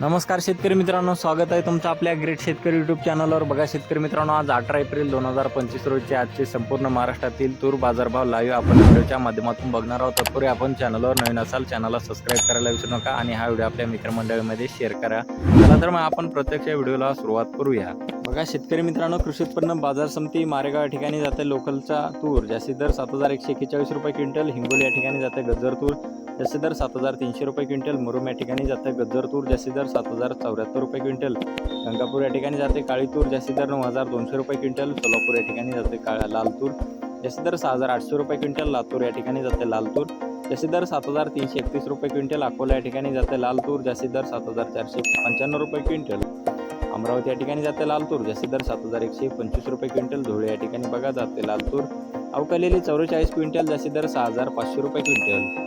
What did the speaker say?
नमस्कार शेतकरी मित्रांनो स्वागत आहे तुमचं आपल्या ग्रेट शेतकरी युट्यूब चॅनलवर बघा शेतकरी मित्रांनो आज अठरा एप्रिल दोन हजार पंचवीस रोजचे आजचे संपूर्ण महाराष्ट्रातील तूर बाजारभाव लाईव्ह आपण व्हिडिओच्या माध्यमातून बघणार आहोत. तत्पूर्वी आपण चॅनलवर नवीन असाल चॅनलला सबस्क्राईब करायला विसरू नका आणि हा व्हिडिओ आपल्या मित्रमंडळीमध्ये शेअर करा. चला तर मग आपण प्रत्यक्ष व्हिडिओला सुरुवात करूया. बघा शेतकरी मित्रांनो कृषी उत्पन्न बाजार समिती मारेगाव या ठिकाणी जाते. लोकलचा तूर जास्तीत दर सात हजार एकशे एक्केचाळीस रुपये क्विंटल हिंगोली या ठिकाणी जाते गजर तूर. जसे दर सात हजार तीनशे रुपये क्विंटल मुरुम या ठिकाणी जाते गज्जर तूर जास्ती दर सात हजार चौऱ्याहत्तर रुपये क्विंटल. गंगापूर या ठिकाणी जाते काळी तूर जास्ती दर नऊ हजार दोनशे रुपये क्विंटल. सोलापूर या ठिकाणी जाते काळा लाल तूर जास्ती दर सहा हजार आठशे रुपये क्विंटल. लातूर या ठिकाणी जाते लाल तूर जास्ती दर सात हजार तीनशे एकतीस रुपये क्विंटल. अकोला या ठिकाणी जाते लाल तूर जास्ती दर सात हजार चारशे पंच्याण्णव रुपये क्विंटल. अमरावती या ठिकाणी जाते लाल तूर जास्तीत दर सात हजार एकशे पंचवीस रुपये क्विंटल. धुळे या ठिकाणी बघा जाते लाल तूर. अवकालेली चौवेचाळीस क्विंटल जास्तीत दर सहा हजार पाचशे रुपये क्विंटल.